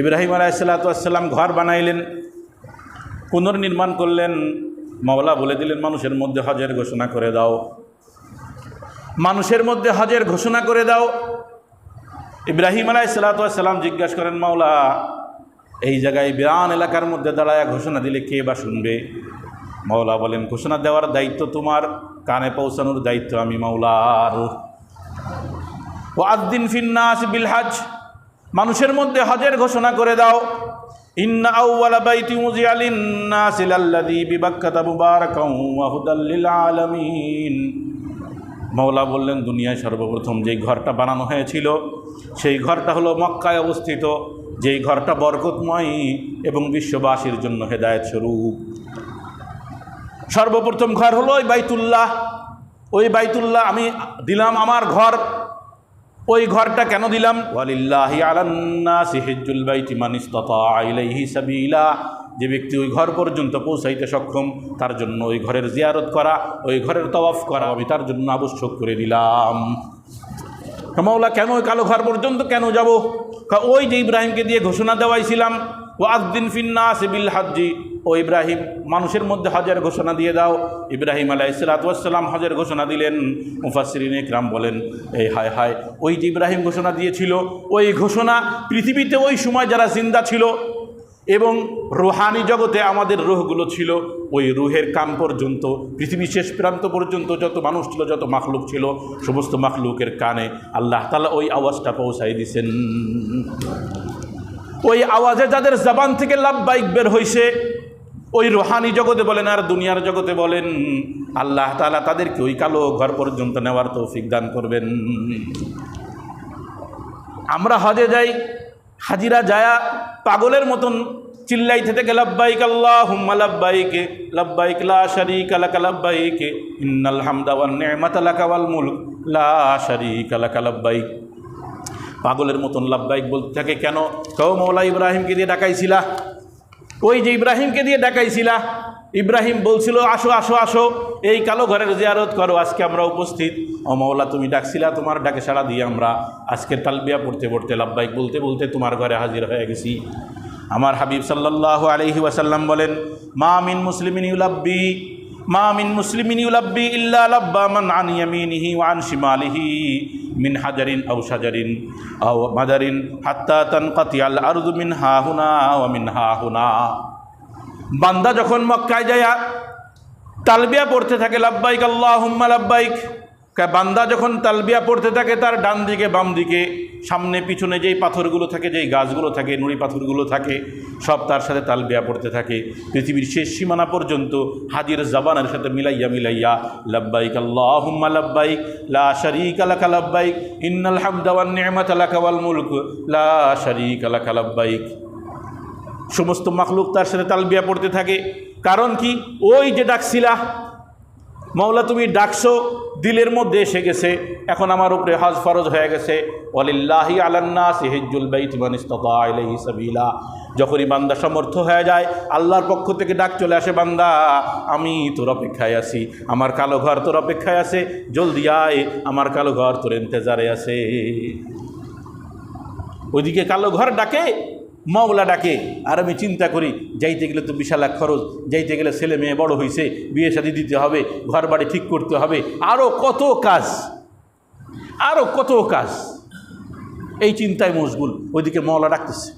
ইব্রাহিম আলাইসাল্লাতাম ঘর বানাইলেন পুনর্নির্মাণ করলেন, মাওলা বলে দিলেন, মানুষের মধ্যে হজের ঘোষণা করে দাও। মানুষের মধ্যে হজের ঘোষণা করে দাও। ইব্রাহিম আলাই সাল্লাতাম জিজ্ঞাসা করেন, মাওলা, এই জায়গায় বিরান এলাকার মধ্যে দাঁড়ায় ঘোষণা দিলে কে বা শুনবে? মাওলা বলেন, ঘোষণা দেওয়ার দায়িত্ব তোমার, কানে পৌঁছানোর দায়িত্ব আমি, মাওলার। ও আদ্দিন ফিন্নাস বিল হাজ। মানুষের মধ্যে হজের ঘোষণা করে দাও। মৌলা বললেন, দুনিয়ায় সর্বপ্রথম যেই ঘরটা বানানো হয়েছিল, সেই ঘরটা হলো মক্কায় অবস্থিত। যেই ঘরটা বরকতময় এবং বিশ্ববাসীর জন্য হেদায়ত স্বরূপ। সর্বপ্রথম ঘর হলো ওই বাইতুল্লাহ। ওই বাইতুল্লাহ আমি দিলাম আমার ঘর। ওই ঘরটা কেন দিলাম? যে ব্যক্তি ওই ঘর পর্যন্ত পৌঁছাইতে সক্ষম, তার জন্য ওই ঘরের জিয়ারত করা, ওই ঘরের তওয়াফ করা, আমি তার জন্য আবশ্যক করে দিলাম। মাওলা, কেন ওই কালো ঘর পর্যন্ত কেন যাব? ওই যে ইব্রাহিমকে দিয়ে ঘোষণা দেওয়াইছিলাম ও আদিন ফিন্না সিবিল হাজ্জি। ও ইব্রাহিম, মানুষের মধ্যে হজের ঘোষণা দিয়ে দাও। ইব্রাহিম আলাহ ইসলাতাম হজের ঘোষণা দিলেন। মুফাসরিন ইকরাম বলেন এই হায় হায়, ওই যে ইব্রাহিম ঘোষণা দিয়েছিল, ওই ঘোষণা পৃথিবীতে ওই সময় যারা জিন্দা ছিল এবং রুহানি জগতে আমাদের রুহগুলো ছিল, ওই রুহের কান পর্যন্ত, পৃথিবীর শেষ প্রান্ত পর্যন্ত যত মানুষ ছিল, যত মাখলুক ছিল, সমস্ত মাখলুকের কানে আল্লাহ তালা ওই আওয়াজটা পৌঁছাই দিছেন। ওই আওয়াজে যাদের জবান থেকে লাভবাইক বের হয়েছে ওই রুহানি জগতে বলেন আর দুনিয়ার জগতে বলেন, আল্লাহ তালা তাদেরকে ওই কালো ঘর পর্যন্ত নেওয়ার তৌফিক দান করবেন। আমরা হজে যাই, হাজিরা যায়া পাগলের মতন চিল্লাই থেকে লাব্বাইক আল্লাহ হুম্মা লাব্বাইক লাব্বাইক লা শারিক লাকা, লাব্বাইক, ইন্নাল হামদা ওয়ান নি'মাতা লাকা ওয়াল মুলক, লা শারিক লাকা, লাব্বাইক। পাগলের মতন লাব্বাইক বলতে থাকে কেন? কেউ মৌলা ইব্রাহিমকে দিয়ে ডাকাইছিলা। ওই যে ইব্রাহিমকে দিয়ে ডাকাইছিলা। ইব্রাহিম বলছিল, আসো আসো আসো, এই কালো ঘরের জিয়ারত করো, আজকে আমরা উপস্থিত। ও মৌলা তুমি ডাকছিলা, তোমার ডাকে সাড়া দিয়ে আমরা। আজকে তালবিয়া পড়তে পড়তে লাভবাইক বলতে বলতে তোমার ঘরে হাজির হয়ে গেছি। আমার হাবিব সাল্লাহ আলহি ওয়াসাল্লাম বলেন, মা মিন মুসলিমিন ইউলাব্বি মা মিন মুসলিমিন ইউলাব্বি ইল্লা লাব্বা মান আন ইয়ামিনিহি ওয়া আন শিমালিহি মিন হাজারিন আও শাজারিন আও মাদারিন হাত্তা তানকাতি আল আরদু মিন হাহুনা ওয়া মিন হাহুনা বান্দা যখন মক্কায় যায়, তালবিয়া পড়তে থাকে, লাব্বাইক আল্লাহুম্মা লাব্বাইক। বান্দা যখন তালবিয়া পড়তে থাকে, তার ডান দিকে, বাম দিকে, সামনে, পিছনে যেই পাথরগুলো থাকে, যেই গাছগুলো থাকে, নুড়ি পাথরগুলো থাকে, সব তার সাথে তালবিয়া পড়তে থাকে। পৃথিবীর শেষ সীমানা পর্যন্ত হাজির জবানের সাথে মিলাইয়া মিলাইয়া, লাব্বাইক আল্লাহুম্মা লাব্বাইক, লা শারীকা লাকা লাব্বাইক, ইন্নাল হামদা ওয়ান নি'মাতা লাকা ওয়াল মুলক, লা শারীকা লাকা লাব্বাইক। সমস্ত মাখলুক তার সাথে তালবিয়া পড়তে থাকে। কারণ কি? ওই যে ডাকছিলা মৌলা তুমি ডাকছো, দিলের মধ্যে এসে গেছে। এখন আমার উপরে হজ ফরজ হয়ে গেছে। অলিল্লাহি আলান্না সেহেজুল বাইতিমানিস্তাইলাহি সাবিলা। যখনই বান্দা সমর্থ হয়ে যায়, আল্লাহর পক্ষ থেকে ডাক চলে আসে, বান্দা, আমি তোর অপেক্ষায় আছি। আমার কালো ঘর তোর অপেক্ষায় আছে। জলদি আয়, আমার কালো ঘর তোর ইন্তজারে আছে। ওইদিকে কালো ঘর ডাকে মাওলা ডাকে। আর আমি চিন্তা করি, যাইতে গেলে তো বিশাল এক খরচ, যাইতে গেলে ছেলে মেয়ে বড় হয়েছে বিয়ে শাদি দিতে হবে ঘর বাড়ি ঠিক করতে হবে আরও কত কাজ আরও কত কাজ। এই চিন্তায় মশগুল, ওইদিকে মাওলা ডাকতেছে।